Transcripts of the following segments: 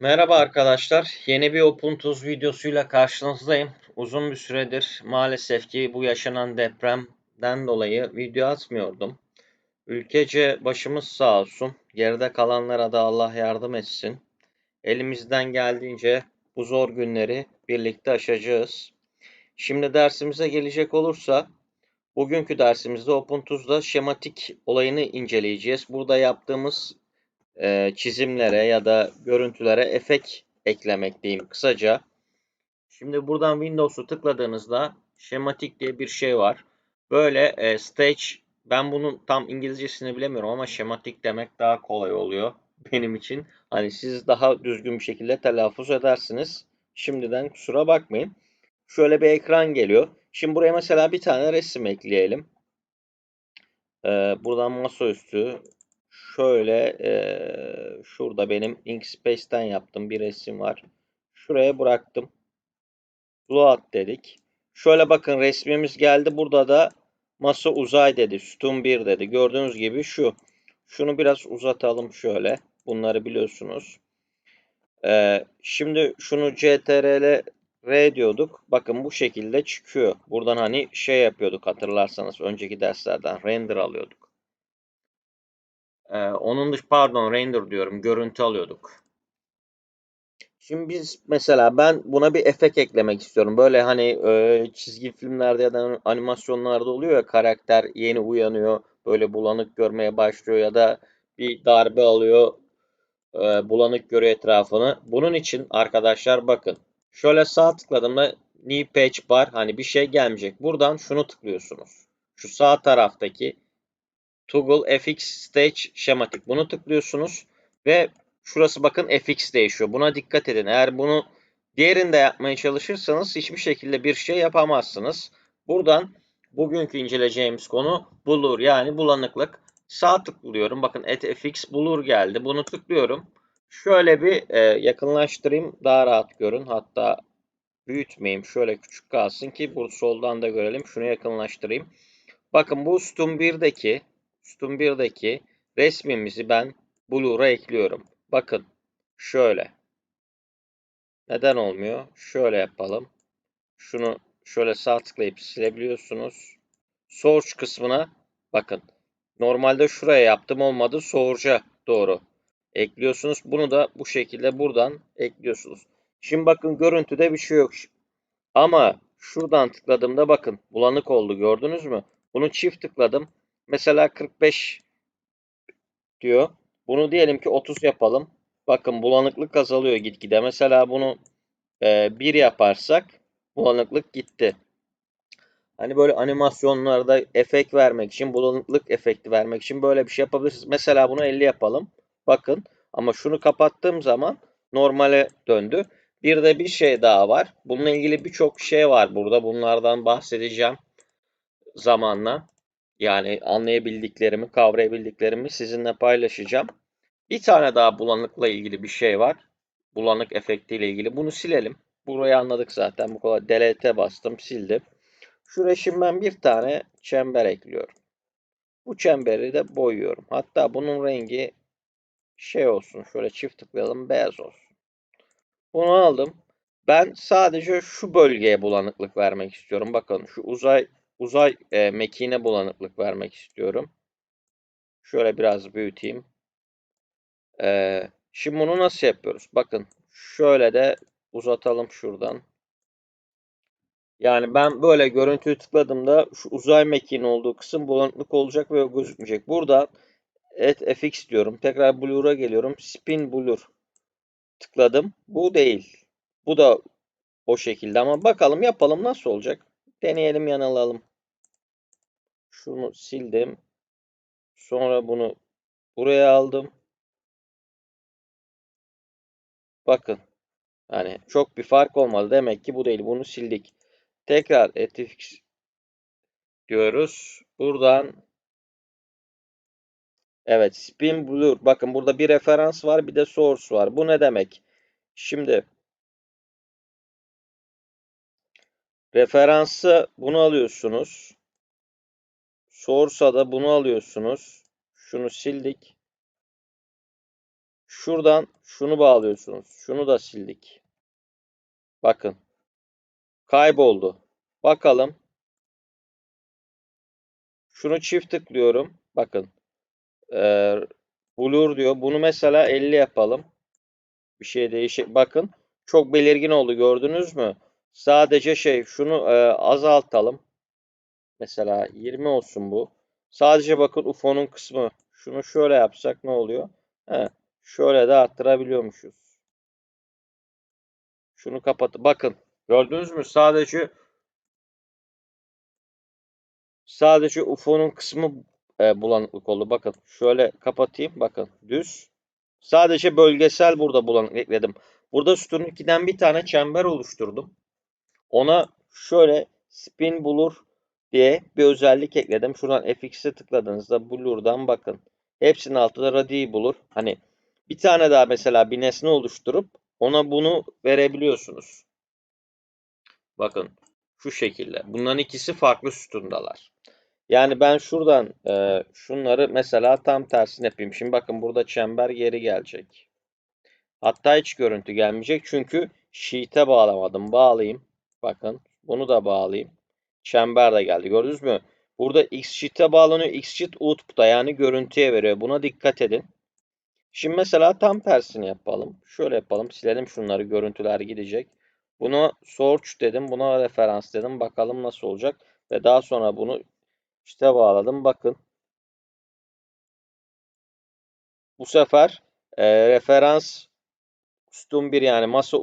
Merhaba arkadaşlar. Yeni bir OpenTuz videosuyla karşınızdayım. Uzun bir süredir maalesef ki bu yaşanan depremden dolayı video atmıyordum. Ülkece başımız sağ olsun. Geride kalanlara da Allah yardım etsin. Elimizden geldiğince bu zor günleri birlikte aşacağız. Şimdi dersimize gelecek olursa bugünkü dersimizde OpenTuz'da şematik olayını inceleyeceğiz. Burada yaptığımız e, çizimlere ya da görüntülere efekt eklemek diyeyim kısaca. Şimdi buradan Windows'u tıkladığınızda şematik diye bir şey var. Böyle e, stage ben bunun tam İngilizcesini bilemiyorum ama şematik demek daha kolay oluyor benim için. Hani siz daha düzgün bir şekilde telaffuz edersiniz. Şimdiden kusura bakmayın. Şöyle bir ekran geliyor. Şimdi buraya mesela bir tane resim ekleyelim. Ee, buradan masaüstü şöyle e, şurada benim Inkspace'ten yaptığım bir resim var. Şuraya bıraktım. Load dedik. Şöyle bakın resmimiz geldi. Burada da masa uzay dedi. Sütun 1 dedi. Gördüğünüz gibi şu. Şunu biraz uzatalım şöyle. Bunları biliyorsunuz. Ee, şimdi şunu CTRL R diyorduk. Bakın bu şekilde çıkıyor. Buradan hani şey yapıyorduk hatırlarsanız önceki derslerden render alıyorduk. Ee, onun dış pardon render diyorum. Görüntü alıyorduk. Şimdi biz mesela ben buna bir efekt eklemek istiyorum. Böyle hani e, çizgi filmlerde ya da animasyonlarda oluyor ya karakter yeni uyanıyor. Böyle bulanık görmeye başlıyor ya da bir darbe alıyor. E, bulanık görüyor etrafını. Bunun için arkadaşlar bakın. Şöyle sağ tıkladığımda new page bar hani bir şey gelmeyecek. Buradan şunu tıklıyorsunuz. Şu sağ taraftaki Toggle FX Stage Schematic. Bunu tıklıyorsunuz ve şurası bakın FX değişiyor. Buna dikkat edin. Eğer bunu diğerinde yapmaya çalışırsanız hiçbir şekilde bir şey yapamazsınız. Buradan bugünkü inceleyeceğimiz konu blur yani bulanıklık. Sağ tıklıyorum. Bakın et fx blur geldi. Bunu tıklıyorum. Şöyle bir e, yakınlaştırayım. Daha rahat görün. Hatta büyütmeyeyim. Şöyle küçük kalsın ki bu soldan da görelim. Şunu yakınlaştırayım. Bakın bu sütun 1'deki sütun 1'deki resmimizi ben Blur'a ekliyorum. Bakın şöyle. Neden olmuyor? Şöyle yapalım. Şunu şöyle sağ tıklayıp silebiliyorsunuz. Source kısmına bakın. Normalde şuraya yaptım olmadı. Source'a doğru ekliyorsunuz. Bunu da bu şekilde buradan ekliyorsunuz. Şimdi bakın görüntüde bir şey yok. Ama şuradan tıkladığımda bakın bulanık oldu gördünüz mü? Bunu çift tıkladım. Mesela 45 diyor. Bunu diyelim ki 30 yapalım. Bakın bulanıklık azalıyor gitgide. Mesela bunu e, 1 yaparsak bulanıklık gitti. Hani böyle animasyonlarda efekt vermek için, bulanıklık efekti vermek için böyle bir şey yapabilirsiniz. Mesela bunu 50 yapalım. Bakın ama şunu kapattığım zaman normale döndü. Bir de bir şey daha var. Bununla ilgili birçok şey var burada. Bunlardan bahsedeceğim zamanla. Yani anlayabildiklerimi, kavrayabildiklerimi sizinle paylaşacağım. Bir tane daha bulanıkla ilgili bir şey var. Bulanık efektiyle ilgili. Bunu silelim. Burayı anladık zaten. Bu kadar delete bastım, sildim. Şuraya şimdi ben bir tane çember ekliyorum. Bu çemberi de boyuyorum. Hatta bunun rengi şey olsun. Şöyle çift tıklayalım. Beyaz olsun. Bunu aldım. Ben sadece şu bölgeye bulanıklık vermek istiyorum. Bakın şu uzay uzay e, mekiğine bulanıklık vermek istiyorum. Şöyle biraz büyüteyim. E, şimdi bunu nasıl yapıyoruz? Bakın şöyle de uzatalım şuradan. Yani ben böyle görüntüyü tıkladığımda şu uzay mekiğinin olduğu kısım bulanıklık olacak ve gözükmeyecek. Burada et fx diyorum. Tekrar blur'a geliyorum. Spin blur tıkladım. Bu değil. Bu da o şekilde ama bakalım yapalım nasıl olacak. Deneyelim yanılalım. Şunu sildim. Sonra bunu buraya aldım. Bakın. Hani çok bir fark olmadı. Demek ki bu değil. Bunu sildik. Tekrar etfx diyoruz. Buradan Evet, spin blur. Bakın burada bir referans var, bir de source var. Bu ne demek? Şimdi referansı bunu alıyorsunuz. Source'a da bunu alıyorsunuz. Şunu sildik. Şuradan şunu bağlıyorsunuz. Şunu da sildik. Bakın. Kayboldu. Bakalım. Şunu çift tıklıyorum. Bakın. Ee, blur diyor. Bunu mesela 50 yapalım. Bir şey değişik. Bakın. Çok belirgin oldu. Gördünüz mü? Sadece şey şunu e, azaltalım. Mesela 20 olsun bu. Sadece bakın UFO'nun kısmı. Şunu şöyle yapsak ne oluyor? He, şöyle de arttırabiliyormuşuz. Şunu kapat. Bakın. Gördünüz mü? Sadece sadece UFO'nun kısmı e, bulanıklık oldu. Bakın. Şöyle kapatayım. Bakın. Düz. Sadece bölgesel burada bulanık ekledim. Burada sütunun ikiden bir tane çember oluşturdum. Ona şöyle spin bulur diye bir özellik ekledim. Şuradan fx'e tıkladığınızda blur'dan bakın. Hepsinin altında radii bulur. Hani bir tane daha mesela bir nesne oluşturup ona bunu verebiliyorsunuz. Bakın şu şekilde. Bunların ikisi farklı sütundalar. Yani ben şuradan e, şunları mesela tam tersini yapayım. Şimdi bakın burada çember geri gelecek. Hatta hiç görüntü gelmeyecek. Çünkü sheet'e bağlamadım. Bağlayayım. Bakın bunu da bağlayayım. Çember de geldi. Gördünüz mü? Burada x sheet'e bağlanıyor. X sheet output'a yani görüntüye veriyor. Buna dikkat edin. Şimdi mesela tam tersini yapalım. Şöyle yapalım. Silelim şunları. Görüntüler gidecek. Buna source dedim. Buna referans dedim. Bakalım nasıl olacak. Ve daha sonra bunu işte bağladım. Bakın. Bu sefer e, referans sütun bir yani masa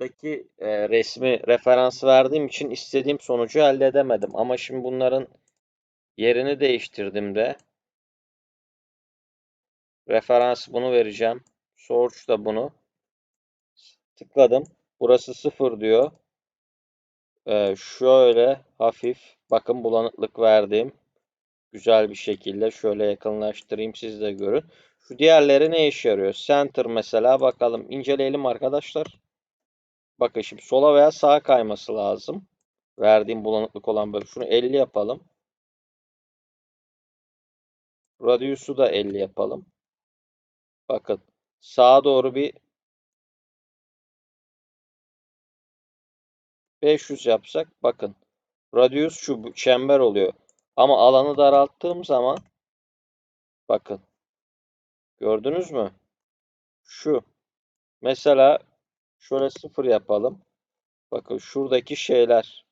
uzaydaki e, resmi referans verdiğim için istediğim sonucu elde edemedim. Ama şimdi bunların yerini değiştirdim de referans bunu vereceğim. Source da bunu. Tıkladım. Burası sıfır diyor. Ee, şöyle hafif bakın bulanıklık verdim. Güzel bir şekilde şöyle yakınlaştırayım siz de görün. Şu diğerleri ne işe yarıyor? Center mesela bakalım. inceleyelim arkadaşlar. Bakın şimdi sola veya sağa kayması lazım. Verdiğim bulanıklık olan bölüm. Şunu 50 yapalım. Radius'u da 50 yapalım. Bakın sağa doğru bir 500 yapsak bakın radius şu çember oluyor. Ama alanı daralttığım zaman bakın gördünüz mü? Şu mesela şöyle sıfır yapalım. Bakın şuradaki şeyler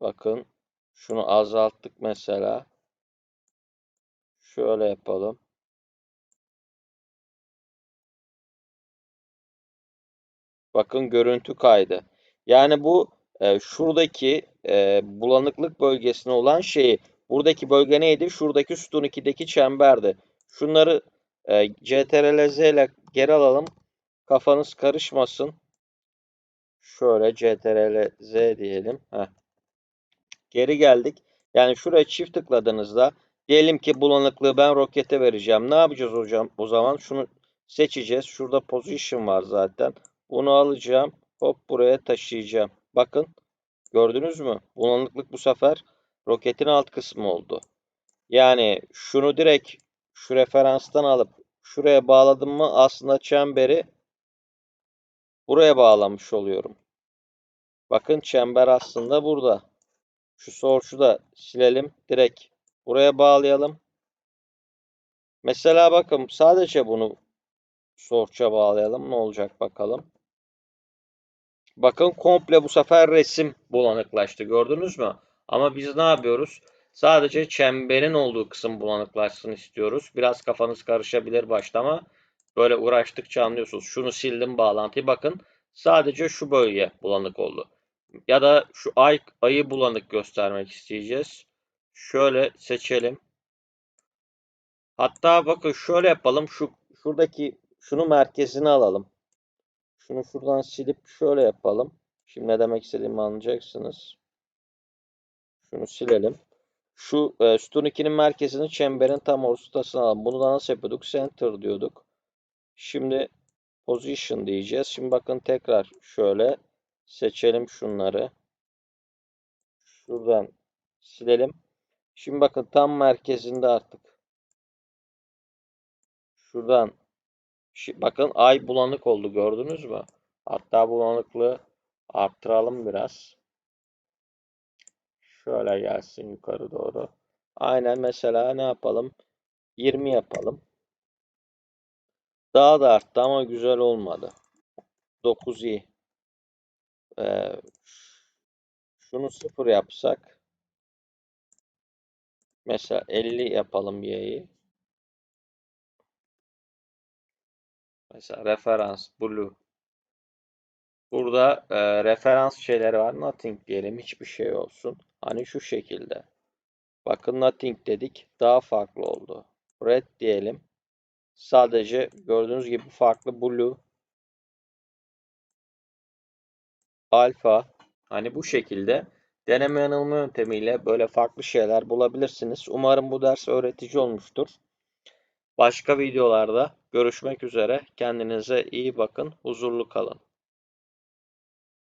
bakın şunu azalttık mesela. Şöyle yapalım. Bakın görüntü kaydı. Yani bu e, şuradaki e, bulanıklık bölgesine olan şeyi buradaki bölge neydi? Şuradaki sütun 2'deki çemberdi. Şunları e, CTRL-Z ile geri alalım. Kafanız karışmasın. Şöyle CTRL-Z diyelim. Heh. Geri geldik. Yani şuraya çift tıkladığınızda diyelim ki bulanıklığı ben rokete vereceğim. Ne yapacağız hocam? O zaman şunu seçeceğiz. Şurada position var zaten. Bunu alacağım. Hop buraya taşıyacağım. Bakın. Gördünüz mü? Bulanıklık bu sefer roketin alt kısmı oldu. Yani şunu direkt şu referanstan alıp şuraya bağladım mı aslında çemberi buraya bağlamış oluyorum. Bakın çember aslında burada. Şu source'u da silelim. Direkt buraya bağlayalım. Mesela bakın sadece bunu source'a bağlayalım. Ne olacak bakalım. Bakın komple bu sefer resim bulanıklaştı. Gördünüz mü? Ama biz ne yapıyoruz? Sadece çemberin olduğu kısım bulanıklaşsın istiyoruz. Biraz kafanız karışabilir başta ama böyle uğraştıkça anlıyorsunuz. Şunu sildim bağlantıyı. Bakın sadece şu bölge bulanık oldu. Ya da şu ay ayı bulanık göstermek isteyeceğiz. Şöyle seçelim. Hatta bakın şöyle yapalım. Şu şuradaki şunu merkezine alalım. Şunu şuradan silip şöyle yapalım. Şimdi ne demek istediğimi anlayacaksınız. Şunu silelim. Şu e, sütun 2'nin merkezini çemberin tam ortasına alalım. Bunu da nasıl yapıyorduk? Center diyorduk. Şimdi position diyeceğiz. Şimdi bakın tekrar şöyle seçelim şunları. Şuradan silelim. Şimdi bakın tam merkezinde artık. Şuradan bakın ay bulanık oldu gördünüz mü? Hatta bulanıklığı arttıralım biraz. Şöyle gelsin yukarı doğru. Aynen mesela ne yapalım? 20 yapalım. Daha da arttı ama güzel olmadı. 9 iyi. Ee, şunu 0 yapsak. Mesela 50 yapalım y'yi. Mesela referans blue. Burada e, referans şeyleri var. Nothing diyelim. Hiçbir şey olsun. Hani şu şekilde. Bakın nothing dedik. Daha farklı oldu. Red diyelim. Sadece gördüğünüz gibi farklı blue. Alfa. Hani bu şekilde deneme yanılma yöntemiyle böyle farklı şeyler bulabilirsiniz. Umarım bu ders öğretici olmuştur. Başka videolarda görüşmek üzere. Kendinize iyi bakın. Huzurlu kalın.